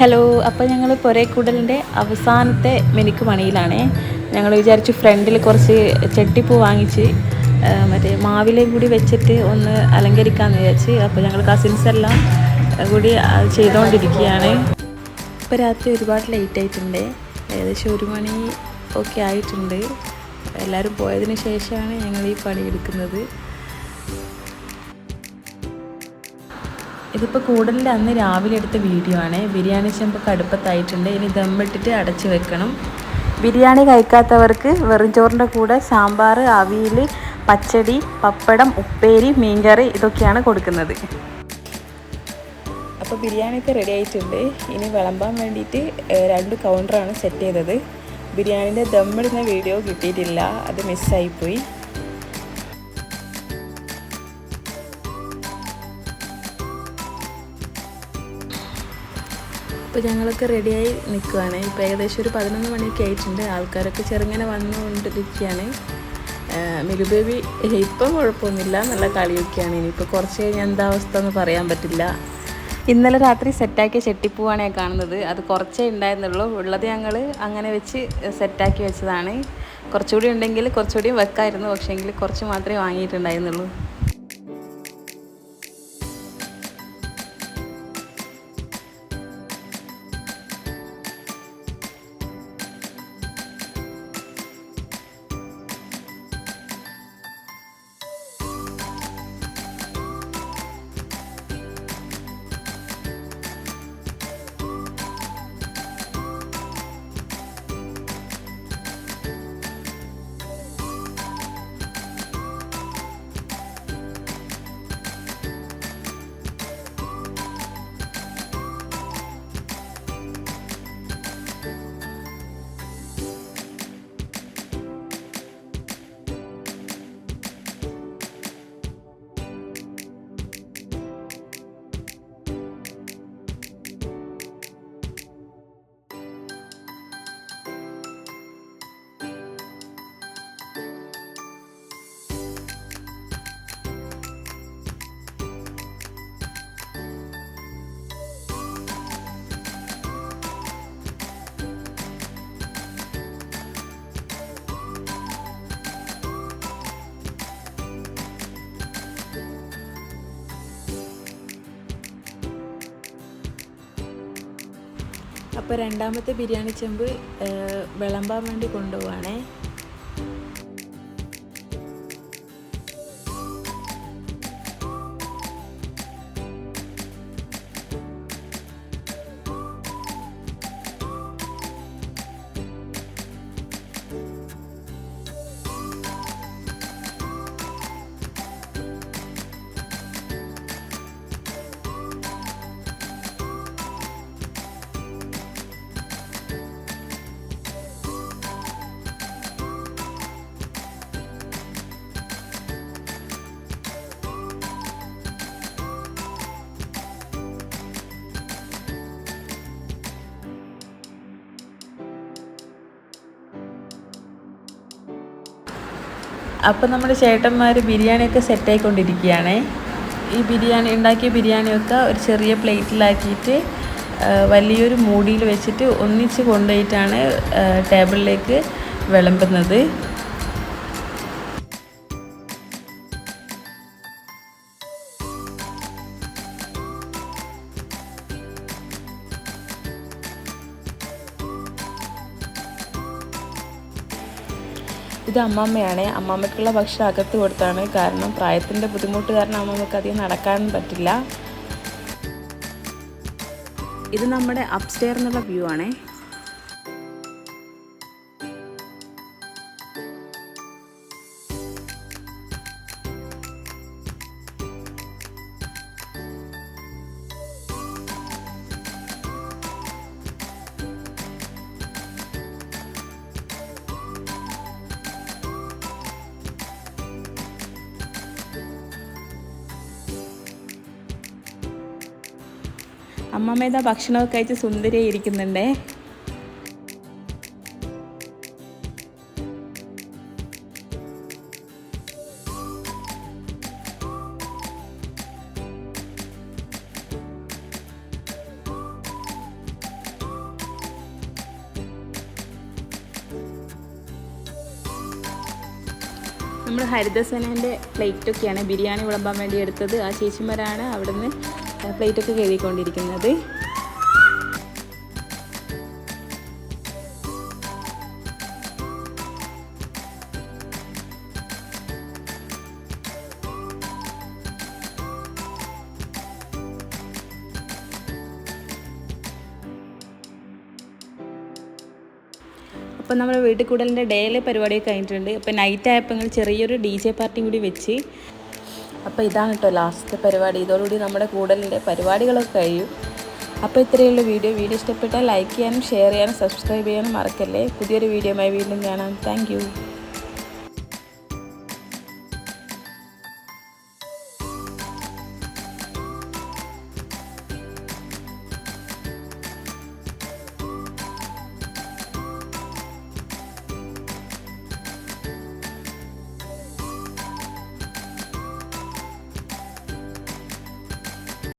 Hello അപ്പോൾ ഞങ്ങൾ പൊരേക്കൂടലിന്റെ അവസാനത്തെ മെനിക്ക് പണിയിലാണേ. ഞങ്ങൾ വിചാരിച്ചു ഫ്രണ്ടിൽ കുറച്ച് ചെട്ടിപ്പൂ വാങ്ങിച്ച് മറ്റേ മാവിലയും കൂടി വെച്ചിട്ട് ഒന്ന് അലങ്കരിക്കാമെന്ന് വിചാരിച്ച്. അപ്പോൾ ഞങ്ങൾ കസിൻസ് എല്ലാം കൂടി ചെയ്തുകൊണ്ടിരിക്കുകയാണ് ഇപ്പോൾ രാത്രി ഒരുപാട് ലേറ്റ് ആയിട്ടുണ്ട്. ഏകദേശം ഒരു മണി ഒക്കെ ആയിട്ടുണ്ട്. എല്ലാവരും പോയതിന് ശേഷമാണ് ഞങ്ങൾ ഈ പണി എടുക്കുന്നത് ഇതിപ്പോൾ കൂടലിന്റെ അന്ന് രാവിലെ എടുത്ത വീഡിയോ ആണ്. ബിരിയാണി ചെമ്പ് കടുപ്പത്തായിട്ടുണ്ട്. ഇനി ദമ്മിട്ടിട്ട് അടച്ചു വെക്കണം. ബിരിയാണി കഴിക്കാത്തവർക്ക് വെറും ചോറിന്റെ കൂടെ സാമ്പാർ അവിയൽ പച്ചടി പപ്പടം ഉപ്പേരി മീൻകറി ഇതൊക്കെയാണ് കൊടുക്കുന്നത്. അപ്പോൾ ബിരിയാണിയൊക്കെ റെഡി ആയിട്ടുണ്ട്. ഇനി വിളമ്പാൻ വേണ്ടിയിട്ട് രണ്ട് കൗണ്ടറാണ് സെറ്റ് ചെയ്തത്. ബിരിയാണീന്റെ ദമ്മിടുന്ന വീഡിയോ കിട്ടിയിട്ടില്ല. അത് മിസ്സായിപ്പോയി ഇപ്പോൾ ഞങ്ങളൊക്കെ റെഡിയായി നിൽക്കുകയാണ് ഇപ്പോൾ ഏകദേശം ഒരു പതിനൊന്ന് മണിയൊക്കെ ആയിട്ടുണ്ട്. ആൾക്കാരൊക്കെ ചെറുങ്ങനെ വന്നുകൊണ്ടിരിക്കുകയാണ്. മിലു ബേബി ഇപ്പം കുഴപ്പമൊന്നുമില്ല. നല്ല കളിയൊക്കെയാണ്. ഇനിയിപ്പോൾ കുറച്ച് കഴിഞ്ഞാൽ എന്താ അവസ്ഥ എന്ന് പറയാൻ പറ്റില്ല. ഇന്നലെ രാത്രി സെറ്റാക്കിയ ചെട്ടിപ്പൂവാണ് ഞാൻ കാണുന്നത്. അത് കുറച്ചേ ഉണ്ടായിരുന്നുള്ളൂ. ഉള്ളത് ഞങ്ങൾ അങ്ങനെ വെച്ച് സെറ്റാക്കി വെച്ചതാണ്. കുറച്ചുകൂടി ഉണ്ടെങ്കിൽ കുറച്ചുകൂടി വെക്കായിരുന്നു. പക്ഷേങ്കിൽ കുറച്ച് മാത്രമേ വാങ്ങിയിട്ടുണ്ടായിരുന്നുള്ളൂ. അപ്പോൾ രണ്ടാമത്തെ ബിരിയാണി ചെമ്പ് വിളമ്പാൻ വേണ്ടി കൊണ്ടുപോവാണേ. അപ്പോൾ നമ്മുടെ ചേട്ടന്മാർ ബിരിയാണിയൊക്കെ സെറ്റായിക്കൊണ്ടിരിക്കുകയാണേ. ഈ ബിരിയാണി ഉണ്ടാക്കിയ ബിരിയാണിയൊക്കെ ഒരു ചെറിയ പ്ലേറ്റിലാക്കിയിട്ട് വലിയൊരു മൂടിയിൽ വെച്ചിട്ട് ഒന്നിച്ച് കൊണ്ടുപോയിട്ടാണ് ടേബിളിലേക്ക് വിളമ്പുന്നത്. ഇത് അമ്മമ്മയാണ്. അമ്മമ്മയ്ക്കുള്ള ഭക്ഷണം അകത്ത് കൊടുത്താണ്. കാരണം പ്രായത്തിന്റെ ബുദ്ധിമുട്ട് കാരണം അമ്മമ്മക്ക് അധികം നടക്കാൻ പറ്റില്ല. ഇത് നമ്മുടെ അപ്സ്റ്റെയർ എന്നുള്ള വ്യൂ ആണേ. അമ്മമ്മേത ഭക്ഷണമൊക്കെ കഴിച്ച് സുന്ദരിയായി ഇരിക്കുന്നുണ്ടേ. നമ്മൾ ഹരിതസേനേന്റെ പ്ലേറ്റൊക്കെയാണ് ബിരിയാണി വിളമ്പാൻ വേണ്ടി എടുത്തത്. ആ ചേച്ചിമാരാണ് അവിടുന്ന് പ്ലേറ്റൊക്കെ കഴുകിക്കൊണ്ടിരിക്കുന്നത്. അപ്പോൾ നമ്മുടെ വീട്ടിൽ കൂടലിന്റെ ഡേയിലെ പരിപാടിയൊക്കെ കഴിഞ്ഞിട്ടുണ്ട്. അപ്പോൾ നൈറ്റ് ആയപ്പോൾ ചെറിയൊരു ഡി ജെ പാർട്ടിയും കൂടി വെച്ച് അപ്പോൾ ഇതാണ് കേട്ടോ ലാസ്റ്റ് പരിപാടി. ഇതോടുകൂടി നമ്മുടെ കൂടലിന്റെ പരിപാടികളൊക്കെ കഴിയും. അപ്പോൾ ഇത്രയുള്ള വീഡിയോ. വീഡിയോ ഇഷ്ടപ്പെട്ടാൽ ലൈക്ക് ചെയ്യാനും ഷെയർ ചെയ്യാനും സബ്സ്ക്രൈബ് ചെയ്യാനും മറക്കല്ലേ? പുതിയൊരു വീഡിയോയുമായി വീണ്ടും കാണാം. താങ്ക്